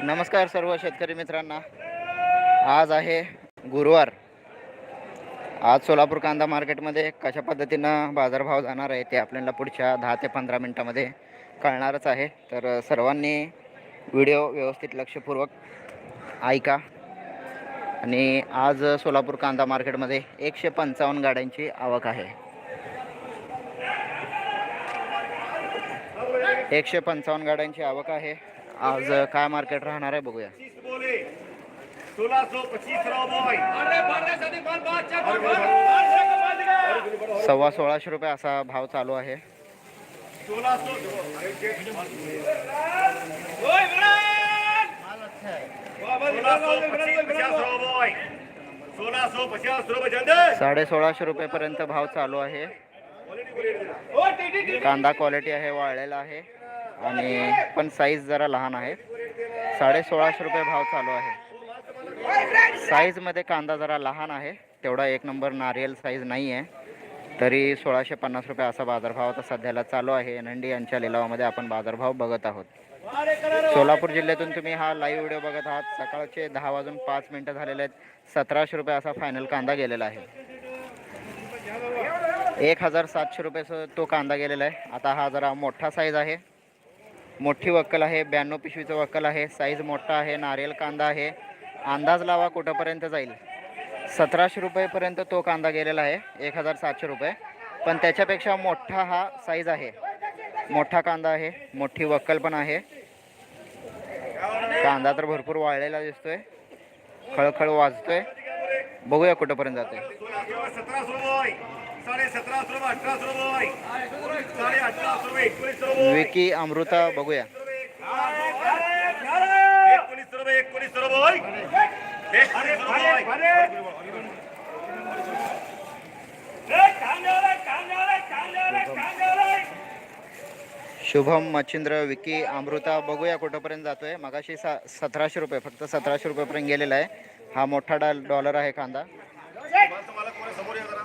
नमस्कार सर्व शेतकरी मित्रांना. आज आहे गुरुवार. आज सोलापूर कांदा मार्केटमध्ये कशा पद्धतीनं बाजारभाव जाणार आहे ते आपल्याला पुढच्या दहा ते पंधरा मिनटामध्ये कळणारच आहे. तर सर्वांनी व्हिडिओ व्यवस्थित लक्षपूर्वक ऐका. आणि आज सोलापूर कांदा मार्केटमध्ये एकशे पंचावन्न गाड्यांची आवक आहे. एकशे पंचावन्न गाड्यांची आवक आहे. आज काय मार्केट राहणार आहे बघूया. सव्वा सोळाशे रुपये असा भाव चालू आहे. साडे सोळाशे रुपयेपर्यंत भाव चालू आहे. कांदा क्वालिटी आहे वाळलेला आहे. आणि पण साईज जरा लहान आहे. साडे सोळाशे रुपये भाव चालू आहे. साईजमध्ये कांदा जरा लहान आहे. तेवढा एक नंबर नारियल साईज नाही आहे तरी सोळाशे पन्नास रुपये असा बाजारभाव आता सध्याला चालू आहे. एनंडी यांच्या लिलावामध्ये आपण बाजारभाव बघत आहोत. सोलापूर जिल्ह्यातून तुम्ही हा लाईव्ह व्हिडिओ बघत आहात. सकाळचे दहा वाजून पाच मिनटं झालेले आहेत. सतराशे रुपये असा फायनल कांदा गेलेला आहे. एक हजार सातशे रुपये तो कांदा गेलेला आहे. आता हा जरा मोठा साईज आहे. मोठी वक्कल आहे ब्याण्णव पिशवीचं वक्कल आहे साईज मोठा आहे नारियल कांदा आहे. अंदाज लावा कुठंपर्यंत जाईल. सतराशे रुपयेपर्यंत तो कांदा गेलेला आहे एक हजार सातशे रुपये. पण त्याच्यापेक्षा मोठा हा साईज आहे. मोठा कांदा आहे मोठी वक्कल पण आहे. कांदा तर भरपूर वाळलेला दिसतोय. खळखळ वाजतोय. बघूया कुठंपर्यंत जातोय. विकी अमृता बघूया. एकोणीस रुपये एकोणीस रुपये शुभम मच्छिंद्र विकी अमृता बघूया कुठंपर्यंत जातोय. मगाशी सा सतराशे रुपये फक्त सतराशे रुपयेपर्यंत गेलेला आहे. हा मोठा डॉल डॉलर आहे कांदा मला कोणी समोर या जरा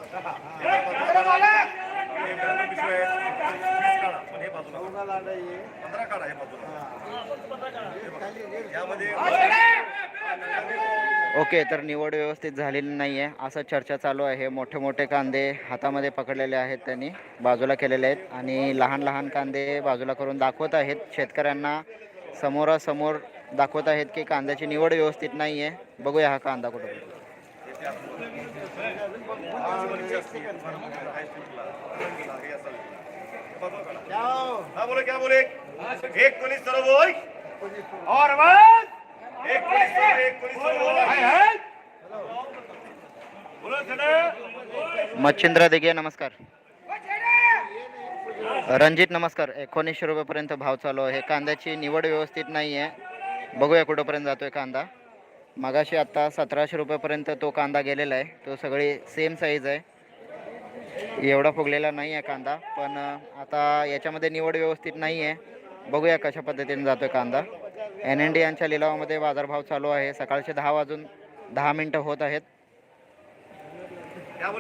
हे ब्याण्णव पिशव्या आहेत. वीस काढा. पंधरा बाजूला. यामध्ये ओके तर निवड व्यवस्थित झालेली नाही आहे असं चर्चा चालू आहे. मोठे मोठे कांदे हातामध्ये पकडलेले आहेत त्यांनी बाजूला केलेले आहेत. आणि लहान लहान कांदे बाजूला करून दाखवत आहेत. शेतकऱ्यांना समोरासमोर दाखवत आहेत की कांद्याची निवड व्यवस्थित नाही आहे बघूया हा कांदा कुठं हाँ बोले क्या बोले? एक पुलिस बोल। और पुलिस पुलिस मच्छिंद्र दिघे नमस्कार। रणजित नमस्कार। एकोणीसशे रुपयेपर्यंत भाव चालू आहे. कांद्याची निवड व्यवस्थित नाही आहे बघूया कुठंपर्यंत जातोय कांदा. मगाशी आत्ता सतराशे रुपयेपर्यंत तो कांदा गेलेला आहे. तो सगळी सेम साईज आहे. एवढा फुगलेला नाही आहे कांदा पण आता याच्यामध्ये निवड व्यवस्थित नाही आहे. बघूया कशा पद्धतीने जातोय कांदा. एन एन डी यांच्या लिलावामध्ये बाजारभाव चालू आहे. सकाळचे दहा वाजून दहा मिनटं होत आहेत. क्या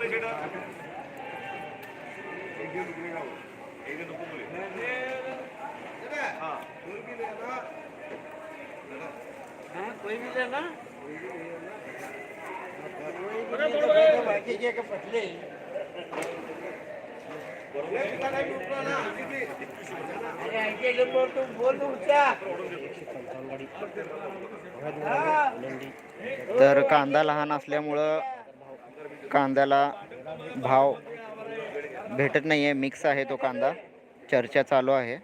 तर कांदा लहान असल्यामुळं कांद्याला भाव भेटत नाही आहे मिक्स आहे तो कांदा. चर्चा चालू आहे.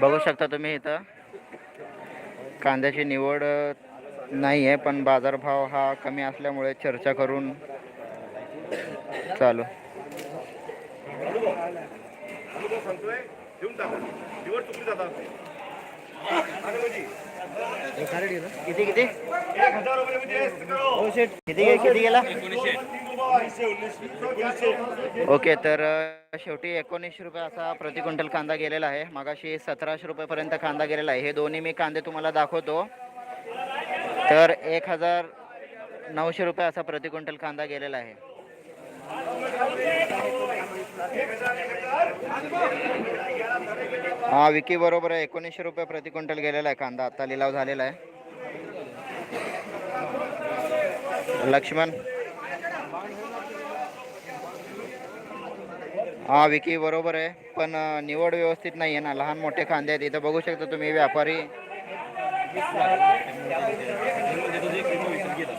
बघू शकता तुम्ही इथं. कांद्याची निवड नाही आहे पण बाजारभाव हा कमी असल्यामुळे चर्चा करून चालू. किती किती? किती किती गेला? ओके तर शेवटी एकोणीसशे रुपये असा प्रति क्विंटल कांदा गेलेला आहे. मगाशी सतराशे रुपयेपर्यंत कांदा गेलेला आहे. हे दोन्ही मी कांदे तुम्हाला दाखवतो. तर एक हजार नऊशे रुपये असा प्रति क्विंटल कांदा गेलेला आहे. हा विकी बरोबर आहे. एकोणीसशे रुपये प्रति क्विंटल गेलेला आहे कांदा. आता लिलाव झालेला आहे. लक्ष्मण. हा विकी बरोबर आहे. पण निवड व्यवस्थित नाही आहे ना. लहान मोठे कांदे आहेत. इथं बघू शकता तुम्ही व्यापारी.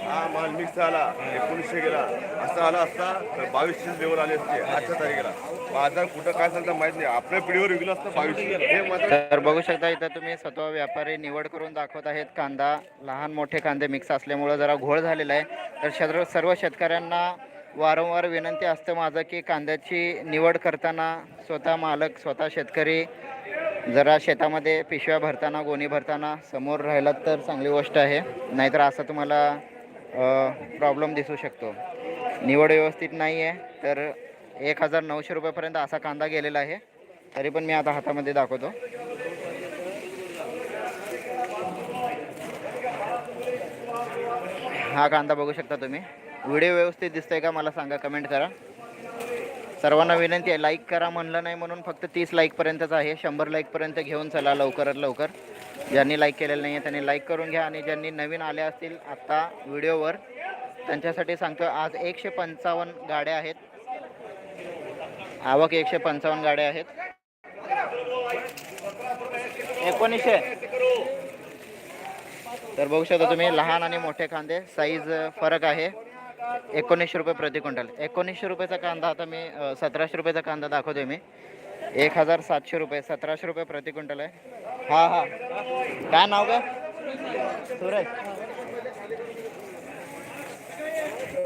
हा माल मिक्स झाला. एकोणीसशे गेला. असा आला असता तर बावीसशे लेवल आले असते. आजच्या तारखेला. बाजार कुठं काय सांगता माहीत नाही. आपल्या पिढीवर विकलं असतं बावीसशे. हे मात्र तर बघू शकता इथं तुम्ही स्वतः व्यापारी निवड करून दाखवत आहेत. कांदा लहान मोठे कांदे मिक्स असल्यामुळं जरा घोळ झालेला आहे. तर सर्व शेतकऱ्यांना वारंवार विनंती असतं माझं की कांद्याची निवड करताना स्वतः मालक स्वतः शेतकरी जरा शेतामध्ये पिशव्या भरताना गोणी भरताना समोर राहिलात तर चांगली गोष्ट आहे. नाहीतर असं तुम्हाला प्रॉब्लेम दिसू शकतो. निवड व्यवस्थित नाही आहे तर एक हजार नऊशे रुपयापर्यंत असा कांदा गेलेला आहे. तरी पण मी आता हातामध्ये दाखवतो. हा कांदा बघू शकता तुम्ही. व्हिडिओ व्यवस्थित दिसतंय का मला सांगा कमेंट करा. सर्वांना विनंती आहे लाईक करा म्हणलं नाही म्हणून फक्त तीस लाईकपर्यंतच आहे. शंभर लाईकपर्यंत घेऊन चला लवकरात लवकर. ज्यांनी लाईक केलेलं नाही आहे त्यांनी लाईक करून घ्या आणि ज्यांनी नवीन आले असतील आत्ता व्हिडिओवर त्यांच्यासाठी सांगतो आज एकशे पंचावन्न गाड्या आहेत. आवक एकशे पंचावन्न गाड्या आहेत. एकोणीसशे. तर बघू शकता तुम्ही लहान आणि मोठे खांदे साईज फरक आहे. एकोणीसशे रुपये प्रति क्विंटल. एकोणीसशे रुपयाचा कांदा आता मी सतराशे रुपयाचा कांदा दाखवतोय मी. एक हजार सातशे रुपये सतराशे रुपये प्रति क्विंटल आहे. हा हा. काय नाव का सुरेश.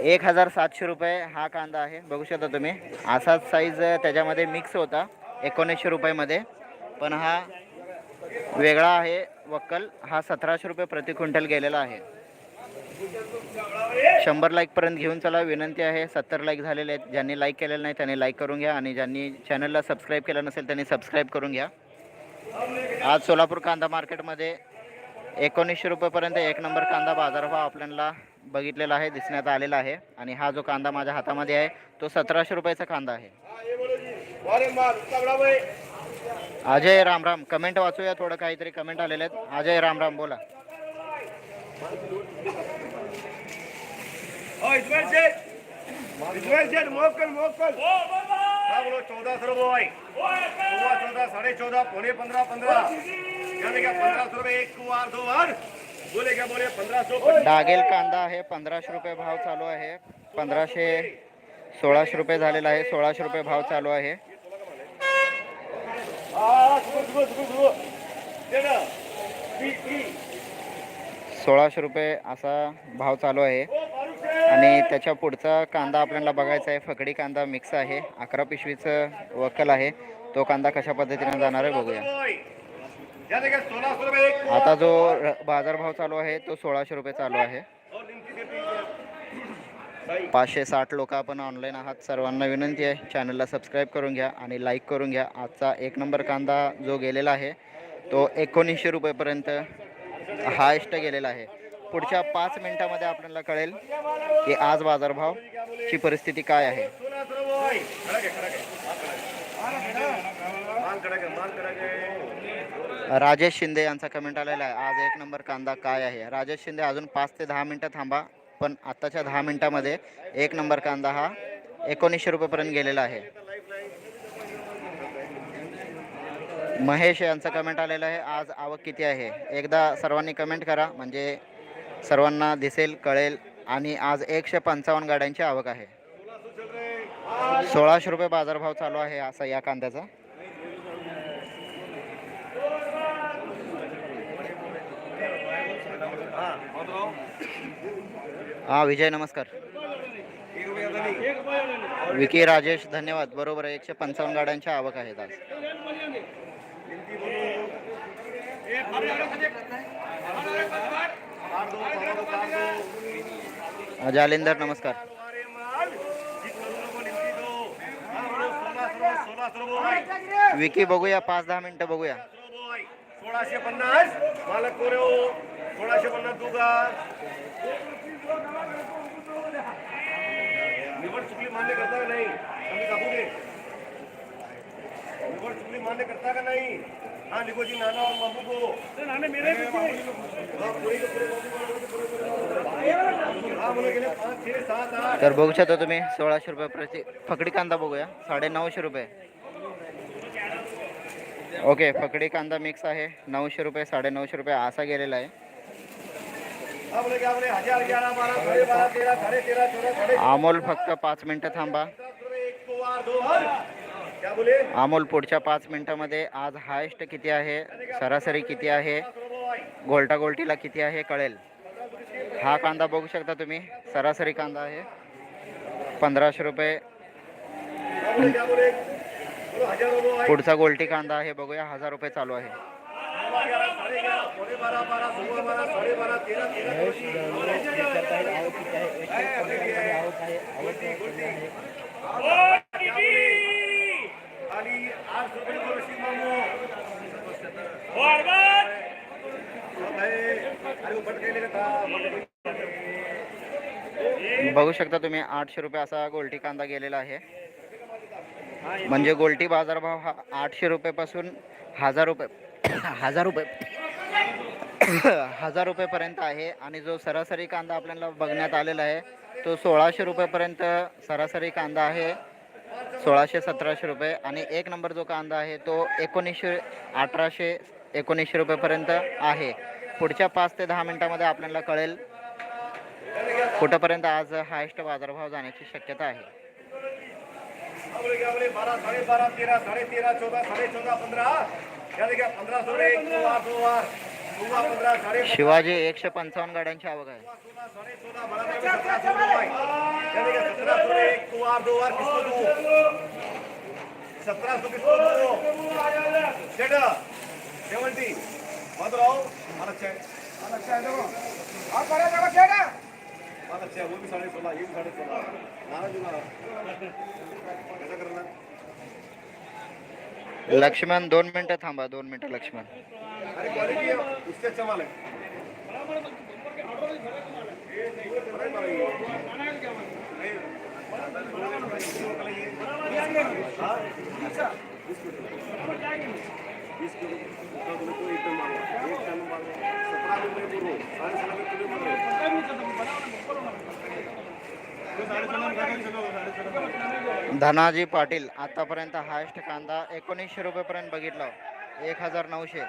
एक हजार सातशे रुपये हा कांदा आहे. बघू शकता तुम्ही. असाच साईज त्याच्यामध्ये मिक्स होता एकोणीसशे रुपयामध्ये. पण हा वेगळा आहे वक्कल. हा सतराशे रुपये प्रति क्विंटल गेलेला आहे. शंभर लाईकपर्यंत घेऊन चला. विनंती आहे सत्तर लाईक झालेले आहेत. ज्यांनी लाईक केलेलं नाही त्यांनी लाईक करून घ्या. आणि ज्यांनी चॅनलला सबस्क्राईब केलं नसेल त्यांनी सबस्क्राईब करून घ्या. आज सोलापूर कांदा मार्केटमध्ये एकोणीसशे रुपयेपर्यंत एक नंबर कांदा बाजारभाव आपल्याला बघितलेला आहे दिसण्यात आलेला आहे. आणि हा जो कांदा माझ्या हातामध्ये आहे तो सतराशे रुपयाचा कांदा आहे. अजय राम राम. अजय रामराम कमेंट वाचूया थोडं काहीतरी कमेंट आलेले आहेत. अजय रामराम बोला. इस्माईल. हा बोलो, चौदा सौ रुपये भाई. चौदा, चौदा, साढ़े चौदह पौने पंद्रह पंद्रह यानी क्या पंद्रह सौ रुपये एक कुवार दो बार बोले क्या बोले पंद्रह सौ डागेल कांदा आहे पंधराशे रुपये भाव चालू आहे. पंधराशे सोळाशे रुपये झालेला आहे सोळाशे रुपये भाव चालू आहे. हाँ. सोळाशे रुपये असा भाव चालू आहे. शेठ. आणि त्याच्या पुढचा कांदा आपल्याला बघायचा आहे. फकडी कांदा मिक्स आहे. अकरा पिशवीचं वकल आहे. तो कांदा कशा पद्धतीने जाणार आहे बघूया. आता जो बाजारभाव चालू आहे तो सोळाशे रुपये चालू आहे. पाचशे साठ लोक आपण ऑनलाईन आहात. सर्वांना विनंती आहे चॅनलला सबस्क्राईब करून घ्या आणि लाईक करून घ्या. आजचा एक नंबर कांदा जो गेलेला आहे तो एकोणीसशे रुपयेपर्यंत हायस्ट गेलेला आहे. पुढच्या पाच मिनिटामध्ये आपल्याला कळेल की आज बाजारभावची परिस्थिती काय आहे. राजेश शिंदे यांचा कमेंट आलेला आहे. आज एक नंबर कांदा काय आहे? राजेश शिंदे अजून पाच ते दहा मिनटं थांबा पण आत्ताच्या दहा मिनटामध्ये एक नंबर कांदा हा एकोणीसशे रुपयेपर्यंत गेलेला आहे. महेश यांचा कमेंट आलेला आहे. आज आवक किती आहे? एकदा सर्वांनी कमेंट करा. म्हणजे सर्वांना दिसेल कळेल आणि आज एकशे पंचावन्न गाड्यांची आवक आहे. सोळाशे रुपये बाजारभाव चालू आहे असा या कांद्याचा. हा विजय नमस्कार. विकी राजेश धन्यवाद. बरोबर आहे एकशे पंचावन्न गाड्यांच्या आवक आहेत आज. जालिंदर, नमस्कार। विकी, बघूया, पाँच दहा मिनट बघूया. मालक दुगा निवड चुकली मान्य करता का नहीं निवड चुकली मान्य करता का हा नाना और बाबू को तर बघू शकता तुम्ही सोळाशे रुपये प्रति फकडी कांदा बघूया. साडे नऊशे रुपये. ओके फकडी कांदा मिक्स आहे. नऊशे रुपये साडे नऊशे रुपये असा गेलेला आहे. हाँ, अमोल फक्त पाच मिनिटं थांबा. एक दो आर दो हर क्या बोले? अमोल पुढच्या पाच मिनिटामध्ये आज हायेस्ट किती आहे? सरासरी किती आहे? गोल्टा गोल्टीला किती आहे? कळेल. हा कांदा बघू शकता तुम्ही. सरासरी कांदा आहे. पंधराशे रुपये. हाँ, पुढचा गोल्टी कांदा आहे. बघूया हजार रुपये चालू आहे. है बघू शकता तुम्ही आठशे रुपये असा गोल्टी कांदा गेलेला आहे. म्हणजे गोल्टी बाजारभाव हा आठशे रुपयेपासून हजार रुपये हजार रुपये हजार रुपयेपर्यंत आहे. आणि जो सरासरी कांदा आपल्याला बघण्यात आलेला आहे तो सोळाशे रुपयेपर्यंत सरासरी कांदा आहे. सोळाशे सतराशे रुपये आणि एक नंबर जो कांदा आहे तो एकोणीसशे अठराशे एकोणीसशे रुपयेपर्यंत आहे. पुढच्या पाच ते दहा मिनटामध्ये आपल्याला कळेल कुठंपर्यंत आज हायस्ट बाजारभाव जाण्याची शक्यता आहे. हाँ, बोले तेरा बोले बारह साढ़े बारह पंधरा साढ़े तेरह सोळा शिवाजी एकशे पंचावन्न गाड्यांची आवक आहे सतरा साढ़े सोलह वो भी साढ़े सोलह ये भी साढ़े सोलह करना लक्ष्मण दोन मिनटं थांबा दोन मिनटं लक्ष्मण. धनाजी पाटील आतापर्यंत हायेस्ट कांदा एकोणीसशे रुपयेपर्यंत बघितला. एक हजार नऊशे.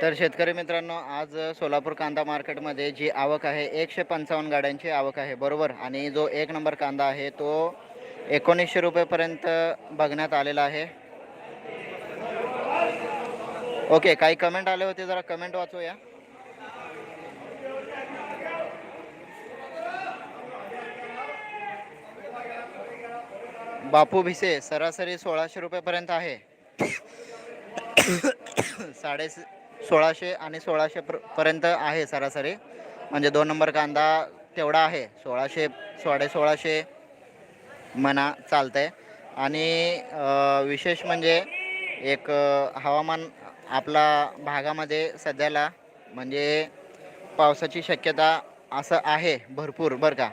तर शेतकरी मित्रांनो आज सोलापूर कांदा मार्केटमध्ये जी आवक आहे एकशे पंचावन्न गाड्यांची आवक आहे बरोबर? आणि जो एक नंबर कांदा आहे तो एकोणीसशे रुपयेपर्यंत बघण्यात आलेला आहे. ओके काही कमेंट आले होते जरा कमेंट वाचूया. बापू भिसे सरासरी सोळाशे रुपयेपर्यंत आहे. साडे सोळाशे आणि सोळाशे पर्यंत आहे सरासरी. म्हणजे दोन नंबर कांदा तेवढा आहे. सोळाशे साडे सोळाशे म्हणा चालतं आहे आणि विशेष म्हणजे एक हवामान आपला भागामध्ये सध्याला म्हणजे पावसाची शक्यता असं आहे भरपूर बरं का.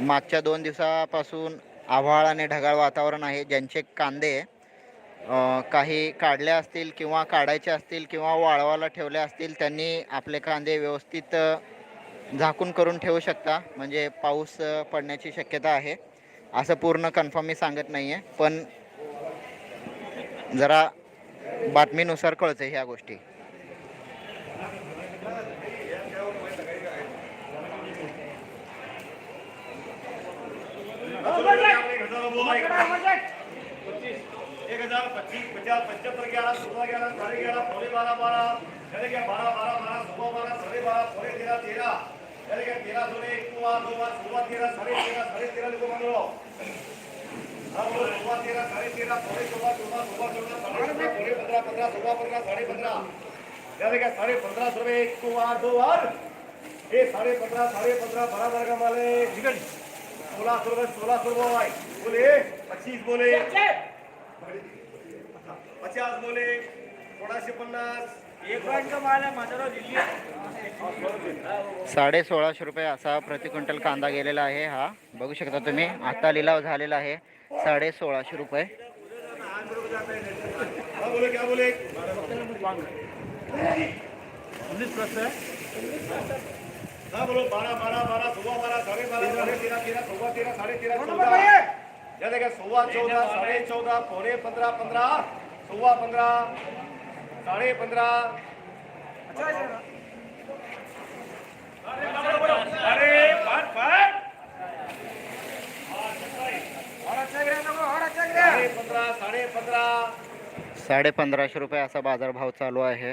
मागच्या दोन दिवसापासून आभाळ आणि ढगाळ वातावरण आहे ज्यांचे कांदे काही काढले असतील किंवा काढायचे असतील किंवा वाळवायला ठेवले असतील त्यांनी आपले कांदे व्यवस्थित झाकून करून ठेवू शकता. म्हणजे पाऊस पडण्याची शक्यता आहे. असं पूर्ण कन्फर्म मी सांगत नाही आहे पण जरा बातमीनुसार कळतं ह्या गोष्टी. एक हजार बोला, एक हजार. एक पच्चीस पचास पचहत्तर ग्यारह सोलह ग्यारह साढ़े ग्यारह पौने बारह बारह चले गया बारह बारह बारह सोलह बारह साढ़े बारह पौने तेरह तेरह चले गया तेरह सोलह एक दो बार दो बार सोलह तेरह साढ़े तेरह साढ़े तेरह लिखो मान लो सोलह तेरह साढ़े तेरह पौने चौदह चौदह सोलह चौदह साढ़े सोलह पौने पंद्रह पंद्रह सोलह पंद्रह साढ़े पंद्रह चले गया साढ़े पंद्रह सौ रुपये एक दो दो ये साढ़े पंद्रह साढ़े पंद्रह बारह बारह का माल है सोलह सौ रुपये सोलह सौ रुपये बोले पच्चीस बोले पचास बोले सोळाशे पन्नास एक पॉईंटचा माल आहे माझ्यावर दिल्ली. साडे सोळाशे रुपये असा प्रति क्विंटल कांदा गेलेला आहे हा. बघू शकता तुम्ही आता लिलाव झालेला आहे. साडे सोळाशे रुपये. हाँ बोले क्या बोले? उन्नीस प्लस आहे हाँ बोलो बारह साढ़े बारह साढ़े तेरह तेरह सोलह तेरह साढ़े तेरह चौदह या देखा सोलह चौदह साढ़े चौदह पौने पंद्रह पंद्रह सोलह पंद्रह साढ़े पंद्रह अरे साढ़े पंद्रह साडे पंधराशे रुपये असा बाजारभाव चालू आहे.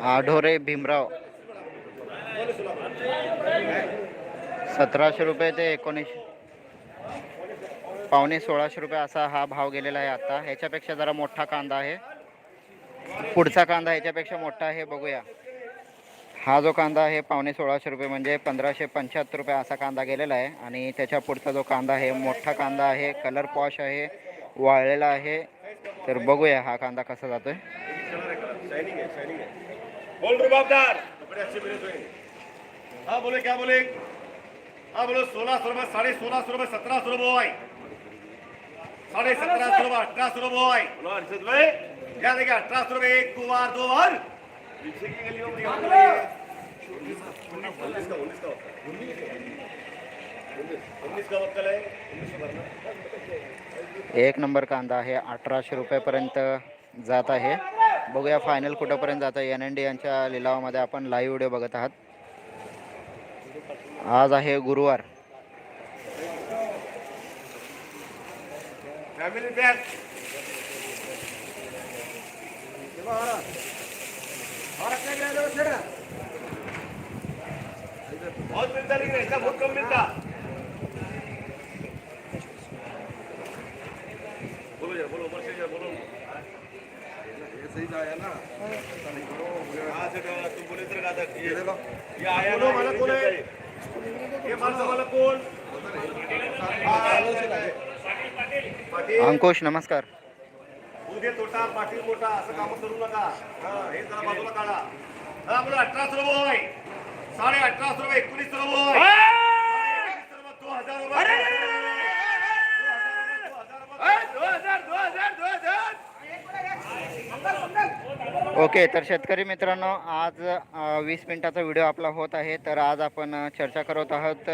आढोरे भीमराव. सतराशे रुपये ते एकोणीसशे पावणे सोळाशे रुपये असा हा भाव गेलेला आहे आता. ह्याच्यापेक्षा जरा मोठा कांदा आहे. पुढचा कांदा ह्याच्यापेक्षा मोठा आहे बघूया. हा जो कांदा आहे पावणे सोळाशे रुपये म्हणजे पंधराशे पंच्याहत्तर रुपये असा कांदा गेलेला आहे. आणि त्याच्या पुढचा जो कांदा आहे मोठा कांदा आहे कलर पॉश आहे वाळलेला आहे. तर बघूया हा कांदा कसा जातोय शाइनिंग है शाइनिंग है बोल रुबाबदार अच्छे तो हाँ बोले क्या बोले? हाँ बोलो सोलह सौ रुपये साढ़े सोलह सौ रुपये सत्रह सौ रुपये भाई साढ़े सत्रह सौ रुपये अठारह सौ रुपये भाई बोलो अर्षद भाई। क्या? देखिए अठारह सौ रुपये एक दो बार दो बार? पीछे की गलियों में यहाँ बोले। उन्नीस का उन्नीस का उन्नीस का वक्कल है उन्नीस भरना एक नंबर कांदा आहे अठराशे रुपयेपर्यंत जात आहे बघूया फायनल कुठंपर्यंत जातं. एन एन डी यांच्या लिलावामध्ये आपण लाईव्ह व्हिडिओ बघत आहात. आज आहे गुरुवार. बहुत मिलता लेकिन ऐसा बहुत कम मिलता बोलो यार बोलो उमर से यार बोलो हाँ सर तुम बोले ये ये आया ये अंकुश नमस्कार. उदे तोटा पाटील मोठा असं काम करू नका. हा जरा बाजूला काढा. हा बोला अठराशे रुपये होय साडे अठराशे रुपये एकोणीस रुपये होय दो हजार रुपये दो हजार दो हजार दो हजार ओके तर शेतकरी मित्रांनो आज वीस मिनिटाचा व्हिडिओ आपला होत आहे. तर आज आपण चर्चा करत आहोत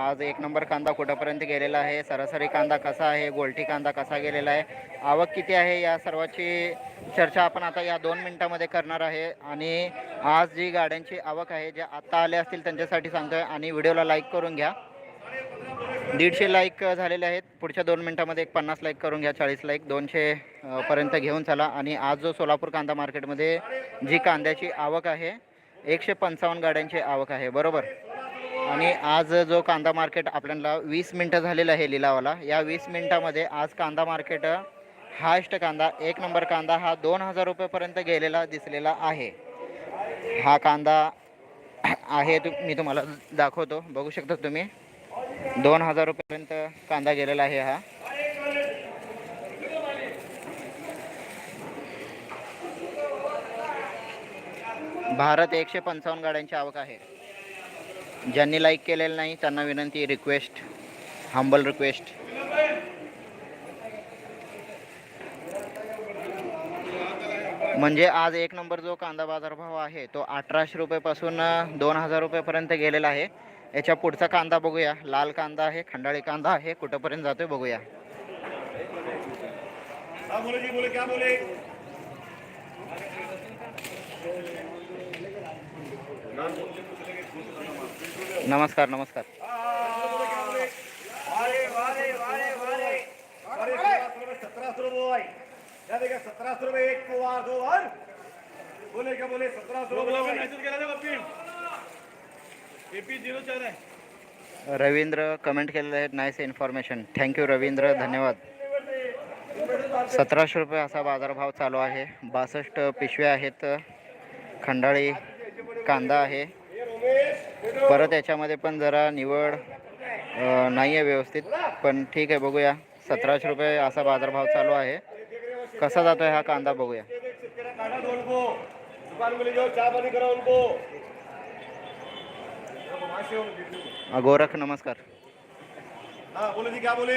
आज एक नंबर कांदा कुठंपर्यंत गेलेला आहे सरासरी कांदा कसा आहे गोलटी कांदा कसा गेलेला आहे आवक किती आहे या सर्वाची चर्चा आपण आता या दोन मिनिटामध्ये करणार आहे. आणि आज जी गाड्यांची आवक आहे ज्या आत्ता आल्या असतील त्यांच्यासाठी सांगतोय. आणि व्हिडिओला लाईक करून घ्या. दीडशे लाईक झालेले आहेत. पुढच्या दोन मिनटामध्ये एक पन्नास लाईक करून घ्या चाळीस लाईक दोनशे पर्यंत घेऊन चला. आणि आज जो सोलापूर कांदा मार्केटमध्ये जी कांद्याची आवक आहे एकशे पंचावन्न गाड्यांची आवक आहे. बरोबर? आणि आज जो कांदा मार्केट आपल्याला वीस मिनटं झालेलं आहे लिलावाला या वीस मिनटामध्ये आज कांदा मार्केट हायस्ट कांदा एक नंबर कांदा हा दोन हजार रुपयेपर्यंत गेलेला दिसलेला आहे. हा कांदा आहे तु मी तुम्हाला दाखवतो. बघू शकता तुम्ही. दोन हजार रुपयापर्यंत कांदा गेलेला आहे हा. भारत एकशे पंचावन्न गाड्यांची आवक आहे. ज्यांनी लाईक केलेलं नाही त्यांना विनंती रिक्वेस्ट हंबल रिक्वेस्ट म्हणजे आज एक नंबर जो कांदा बाजारभाव आहे तो अठराशे रुपयेपासून दोन हजार रुपयेपर्यंत गेलेला आहे. याच्या पुढचा कांदा बघूया. लाल कांदा आहे खंडाळी कांदा आहे. कुठंपर्यंत जातोय बघूया. हाँ बोले जी बोले क्या बोले? नमस्कार नमस्कार वारे वारे वारे वारे वारे सत्रह सौ रुपये. क्या देखा सत्रह सौ रुपये. एक को बोले क्या रवींद्र कमेंट केलेले आहेत नाईस इन्फॉर्मेशन थँक्यू रवींद्र. धन्यवाद. सतराशे रुपये असा बाजारभाव चालू आहे. बासष्ट पिशव्या आहेत. खंडाळी कांदा आहे. परत याच्यामध्ये पण जरा निवड नाही आहे व्यवस्थित पण ठीक आहे बघूया. सतराशे रुपये असा बाजारभाव चालू आहे. कसा जातो आहे हा कांदा बघूया. काटा दो उनको दुकान में ले जाओ चाय पानी करो उनको अ, गोरख नमस्कार। हाँ बोले जी क्या बोले?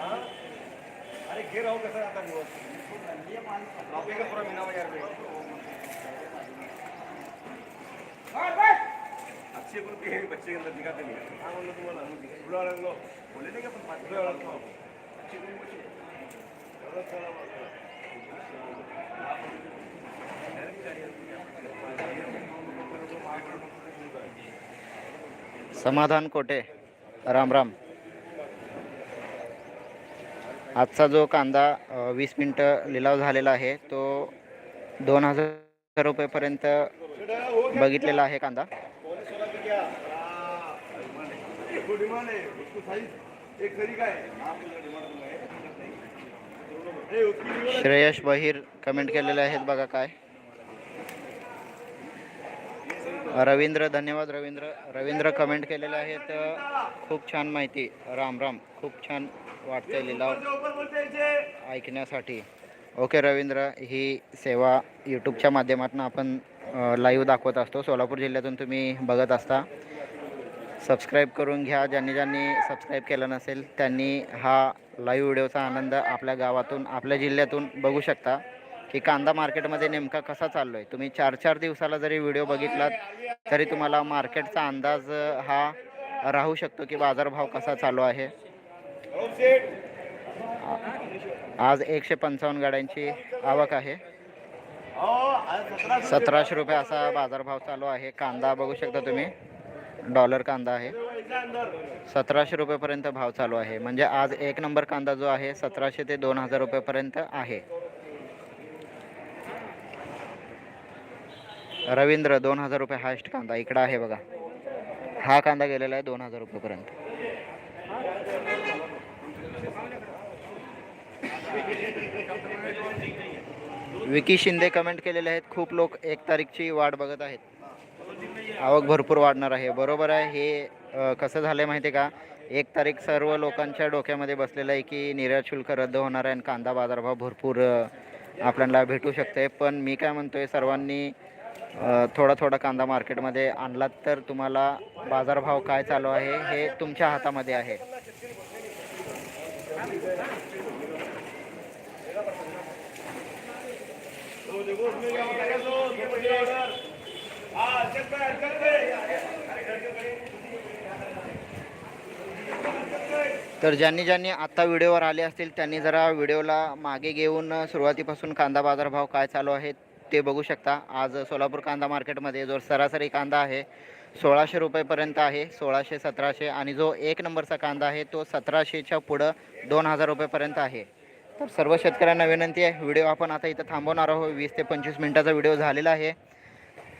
हाँ? अरे घेर रहा हूँ कैसा जाता है आप का पूरा मीना बाजार में अच्छे गुण के हैं बच्चे के अंदर दिखाते नहीं हैं। हाँ बोलो तुम्हारा रंग दिखा बुरा रंग लो बोले थे कि अपन बात बुरा रंग लो अच्छे गुण बच्चे। चलो चलो। समाधान कोटे राम राम. आजचा जो कांदा वीस मिनटं लिलाव झालेला आहे तो दोन हजार रुपयेपर्यंत बघितलेला आहे कांदा. श्रेयश बहिर कमेंट केलेले आहेत बघा काय. रवींद्र धन्यवाद रवींद्र. रवींद्र कमेंट केलेले आहेत. खूप छान माहिती. राम राम. खूप छान वाटतंय लिलाव ऐकण्यासाठी. ओके रवींद्र. ही सेवा यूट्यूबच्या माध्यमातून आपण लाईव्ह दाखवत असतो. सोलापूर जिल्ह्यातून तुम्ही बघत असता. सबस्क्राईब करून घ्या. ज्यांनी ज्यांनी सबस्क्राईब केलं नसेल त्यांनी हा लाईव्ह व्हिडिओचा आनंद आपल्या गावातून आपल्या जिल्ह्यातून बघू शकता. की कांदा मार्केटमध्ये नेमका कसा चाललो आहे तुम्ही चार चार दिवसाला जरी व्हिडिओ बघितलात तरी तुम्हाला मार्केटचा अंदाज हा राहू शकतो की बाजारभाव कसा चालू आहे? आज एकशे पंचावन्न गाड्यांची आवक आहे. सतराशे रुपये असा बाजारभाव चालू आहे. कांदा बघू शकता तुम्ही. डॉलर कांदा आहे. सतराशे रुपयेपर्यंत भाव चालू आहे. म्हणजे आज एक नंबर कांदा जो आहे सतराशे ते दोन हजार रुपयेपर्यंत आहे. रवींद्र दोन हजार रुपये हायस्ट कांदा. इकडं आहे बघा. हा कांदा गेलेला आहे दोन हजार रुपयेपर्यंत. विकी शिंदे कमेंट केलेले आहेत. खूप लोक एक तारीखची वाट बघत आहेत. आवक भरपूर वाढणार आहे. बरोबर आहे. हे कसं झालं आहे माहिती आहे का? एक तारीख सर्व लोकांच्या डोक्यामध्ये बसलेलं आहे की निर्यात शुल्क रद्द होणार आहे आणि कांदा बाजारभाव भरपूर आपल्याला भेटू शकते पण मी काय म्हणतो आहे सर्वांनी थोडा थोडा कांदा मार्केटमध्ये आणलात तर तुम्हाला बाजारभाव काय चालू आहे हे तुमच्या हातामध्ये आहे. तर ज्यांनी ज्यांनी आत्ता व्हिडिओवर आले असतील त्यांनी जरा व्हिडिओला मागे घेऊन सुरुवातीपासून कांदा बाजारभाव काय चालू आहे ते बघू शकता. आज सोलापूर कांदा मार्केटमध्ये जो सरासरी कांदा आहे सोळाशे रुपयेपर्यंत आहे सोळाशे सतराशे आणि जो एक नंबरचा कांदा आहे तो सतराशेच्या पुढं दोन हजार रुपयेपर्यंत आहे. तर सर्व शेतकऱ्यांना विनंती आहे व्हिडिओ आपण आता इथं थांबवणार आहोत. वीस ते पंचवीस मिनटाचा व्हिडिओ झालेला आहे.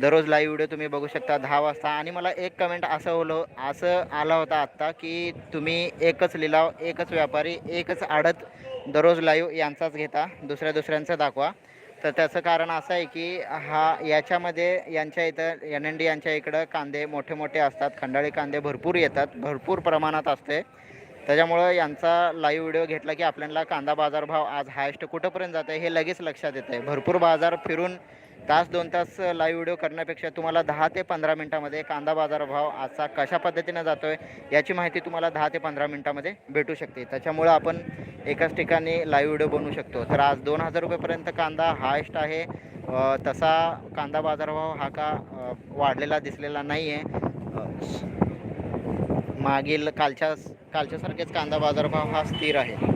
दररोज लाईव्ह व्हिडिओ तुम्ही बघू शकता दहा वाजता. आणि मला एक कमेंट असं होलं असं आला होता आत्ता की तुम्ही एकच लिलाव एकच व्यापारी एकच आडत दररोज लाईव्ह यांचाच घेता. दुसऱ्या दुसऱ्यांचा दाखवा. तर त्याचं कारण असं आहे की हा याच्यामध्ये यांच्या इथं एन एन डी यांच्या इकडं कांदे मोठे मोठे असतात खंडाळी कांदे भरपूर येतात भरपूर प्रमाणात असते. त्याच्यामुळं यांचा लाईव्ह व्हिडिओ घेतला की आपल्याला कांदा बाजारभाव आज हायस्ट कुठंपर्यंत जात आहे हे लगेच लक्षात येतं आहे भरपूर बाजार फिरून तास दोन तास लाईव्ह व्हिडिओ करण्यापेक्षा तुम्हाला दहा ते पंधरा मिनटामध्ये कांदा बाजारभाव आजचा कशा पद्धतीनं जातो आहे याची माहिती तुम्हाला दहा ते पंधरा मिनटामध्ये भेटू शकते. त्याच्यामुळं आपण एकाच ठिकाणी लाईव्ह व्हिडिओ बनवू शकतो. तर आज दोन हजार रुपयेपर्यंत कांदा हायस्ट आहे. तसा कांदा बाजारभाव हा का वाढलेला दिसलेला नाही आहे मागील कालच्या कालच्यासारखेच कांदा बाजारभाव हा स्थिर आहे.